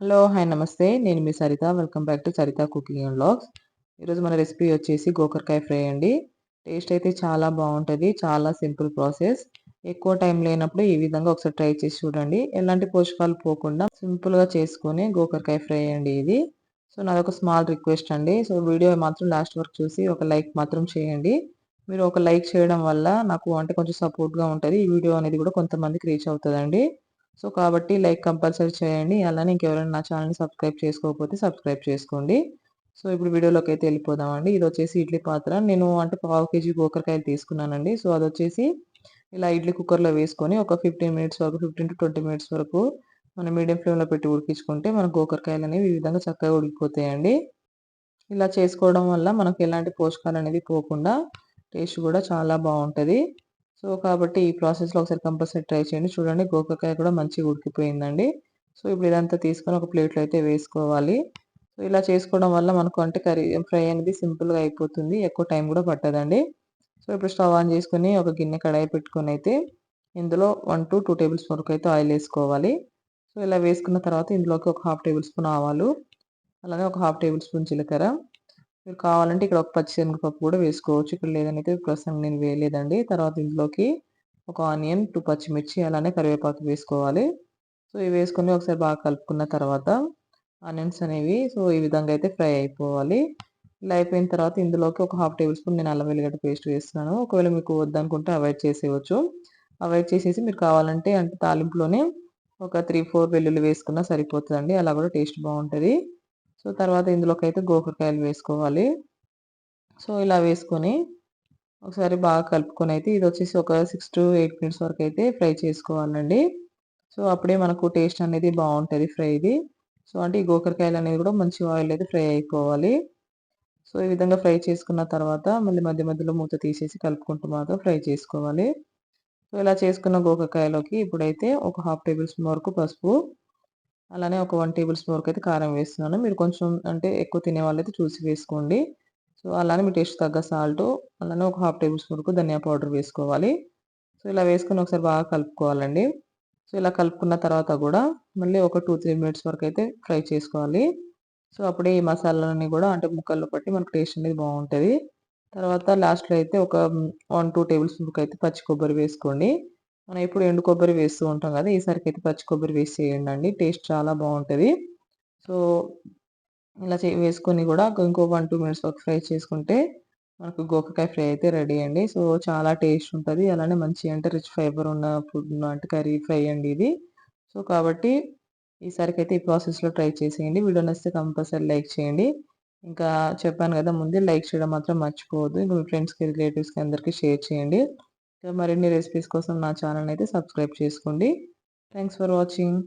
Hello hi నమస్తే. నేను మీ Saritha. Welcome back to Saritha cooking and blogs ఈరోజు మన రెసిపీ వచ్చేసి గోకరకాయ ఫ్రై అండి. టేస్ట్ అయితే చాలా బాగుంటుంది. చాలా సింపుల్ ప్రాసెస్. ఎక్కువ టైం లేనప్పుడు ఈ విధంగా ఒకసారి ట్రై చేసి చూడండి. ఎలాంటి పోషకాలు పోకుండా సింపుల్గా చేసుకొని గోకరకాయ ఫ్రై అండి ఇది. సో నాది ఒక స్మాల్ రిక్వెస్ట్ అండి. సో వీడియో మాత్రం లాస్ట్ వరకు చూసి ఒక లైక్ మాత్రం చేయండి. మీరు ఒక లైక్ చేయడం వల్ల నాకు అంటే కొంచెం సపోర్ట్గా ఉంటుంది. ఈ వీడియో అనేది కూడా కొంతమందికి రీచ్ అవుతుందండి. సో కాబట్టి లైక్ కంపల్సరీ చేయండి. అలానే ఇంకెవరైనా నా ఛానల్ని సబ్స్క్రైబ్ చేసుకోకపోతే సబ్స్క్రైబ్ చేసుకోండి. సో ఇప్పుడు వీడియోలోకి అయితే వెళ్ళిపోదామండి. ఇది వచ్చేసి ఇడ్లీ పాత్ర. నేను అంటే పావు కేజీ గోకరకాయలు తీసుకున్నానండి. సో అది వచ్చేసి ఇలా ఇడ్లీ కుక్కర్లో వేసుకొని ఒక ఫిఫ్టీన్ మినిట్స్ వరకు ఫిఫ్టీన్ టు ట్వంటీ మినిట్స్ వరకు మనం మీడియం ఫ్లేమ్లో పెట్టి ఉడికించుకుంటే మన గోకరకాయలు అనేవి ఈ విధంగా చక్కగా ఉడికిపోతాయండి. ఇలా చేసుకోవడం వల్ల మనకు ఎలాంటి పోషకాలు అనేది పోకుండా టేస్ట్ కూడా చాలా బాగుంటుంది. సో కాబట్టి ఈ ప్రాసెస్లో ఒకసారి కంపల్సరీ ట్రై చేయండి. చూడండి గోకకాయ కూడా మంచిగా ఉడికిపోయిందండి. సో ఇప్పుడు ఇదంతా తీసుకొని ఒక ప్లేట్లో అయితే వేసుకోవాలి. సో ఇలా చేసుకోవడం వల్ల మనకు అంటే కర్రీ ఫ్రై అనేది సింపుల్గా అయిపోతుంది. ఎక్కువ టైం కూడా పట్టదండి. సో ఇప్పుడు స్టవ్ ఆన్ చేసుకొని ఒక గిన్నె కడాయి పెట్టుకొని అయితే ఇందులో one to two tablespoon వరకు అయితే ఆయిల్ వేసుకోవాలి. సో ఇలా వేసుకున్న తర్వాత ఇందులోకి ఒక హాఫ్ టేబుల్ స్పూన్ ఆవాలు అలానే ఒక హాఫ్ టేబుల్ స్పూన్ జీలకర్ర మీరు కావాలంటే ఇక్కడ ఒక పచ్చి శనగపప్పు కూడా వేసుకోవచ్చు. ఇక్కడ లేదనైతే ప్రస్తుతం నేను వేయలేదండి. తర్వాత ఇందులోకి ఒక ఆనియన్ టూ పచ్చిమిర్చి అలానే కరివేపాకు వేసుకోవాలి. సో ఇవి వేసుకొని ఒకసారి బాగా కలుపుకున్న తర్వాత ఆనియన్స్ అనేవి సో ఈ విధంగా అయితే ఫ్రై అయిపోవాలి. ఇలా అయిపోయిన తర్వాత ఇందులోకి ఒక హాఫ్ టేబుల్ స్పూన్ నేను అల్లం వెల్లిగడ్డ పేస్ట్ వేస్తున్నాను. ఒకవేళ మీకు వద్దనుకుంటే అవాయిడ్ చేసేయచ్చు. అవాయిడ్ చేసేసి మీరు కావాలంటే అంటే తాలింపులోనే ఒక త్రీ ఫోర్ వెల్లుల్లి వేసుకున్నా సరిపోతుందండి. అలా కూడా టేస్ట్ బాగుంటుంది. సో తర్వాత ఇందులోకి అయితే గోకరకాయలు వేసుకోవాలి. సో ఇలా వేసుకొని ఒకసారి బాగా కలుపుకొని అయితే ఇది వచ్చేసి ఒక సిక్స్ టు ఎయిట్ మినిట్స్ వరకు అయితే ఫ్రై చేసుకోవాలండి. సో అప్పుడే మనకు టేస్ట్ అనేది బాగుంటుంది ఫ్రైది. సో అంటే ఈ గోకరకాయలు అనేది కూడా మంచి ఆయిల్ అయితే ఫ్రై అయిపోవాలి. సో ఈ విధంగా ఫ్రై చేసుకున్న తర్వాత మళ్ళీ మధ్య మధ్యలో మూత తీసేసి కలుపుకుంటూ మాత్రం ఫ్రై చేసుకోవాలి. సో ఇలా చేసుకున్న గోకరకాయలోకి ఇప్పుడైతే ఒక హాఫ్ టేబుల్ స్పూన్ వరకు పసుపు అలానే ఒక వన్ టేబుల్ స్పూన్ వరకు అయితే కారం వేస్తున్నాను. మీరు కొంచెం అంటే ఎక్కువ తినే వాళ్ళైతే చూసి వేసుకోండి. సో అలానే మీ టేస్ట్ తగ్గ సాల్ట్ అలానే ఒక హాఫ్ టేబుల్ స్పూన్ వరకు ధనియా పౌడర్ వేసుకోవాలి. సో ఇలా వేసుకొని ఒకసారి బాగా కలుపుకోవాలండి. సో ఇలా కలుపుకున్న తర్వాత కూడా మళ్ళీ ఒక టూ త్రీ మినిట్స్ వరకు అయితే ఫ్రై చేసుకోవాలి. సో అప్పుడే ఈ మసాలాలన్నీ కూడా అంటే ముక్కల్లో పట్టి మనకు టేస్ట్ అనేది బాగుంటుంది. తర్వాత లాస్ట్లో అయితే ఒక వన్ టూ టేబుల్ స్పూన్కి అయితే పచ్చి కొబ్బరి వేసుకోండి. మనం ఎప్పుడు ఎండు కొబ్బరి వేస్తూ ఉంటాం కదా ఈసారికి అయితే పచ్చి కొబ్బరి వేసి చేయండి టేస్ట్ చాలా బాగుంటుంది. సో ఇలా వేసుకొని కూడా ఇంకో వన్ టూ మినిట్స్ వరకు ఫ్రై చేసుకుంటే మనకు గోకకాయ ఫ్రై అయితే రెడీ అండి. సో చాలా టేస్ట్ ఉంటుంది. అలానే మంచి అంటే రిచ్ ఫైబర్ ఉన్న ఫుడ్ అంటే కర్రీ ఫ్రై అండి ఇది. సో కాబట్టి ఈసారికి అయితే ఈ ప్రాసెస్లో ట్రై చేసేయండి. వీడియో నచ్చితే కంపల్సరీ లైక్ చేయండి. ఇంకా చెప్పాను కదా ముందే లైక్ చేయడం మాత్రం మర్చిపోవద్దు. ఇంకా మీ ఫ్రెండ్స్కి రిలేటివ్స్కి అందరికీ షేర్ చేయండి. మరిన్ని రెసిపీస్ కోసం నా ఛానల్ అయితే సబ్స్క్రైబ్ చేసుకోండి. Thanks for watching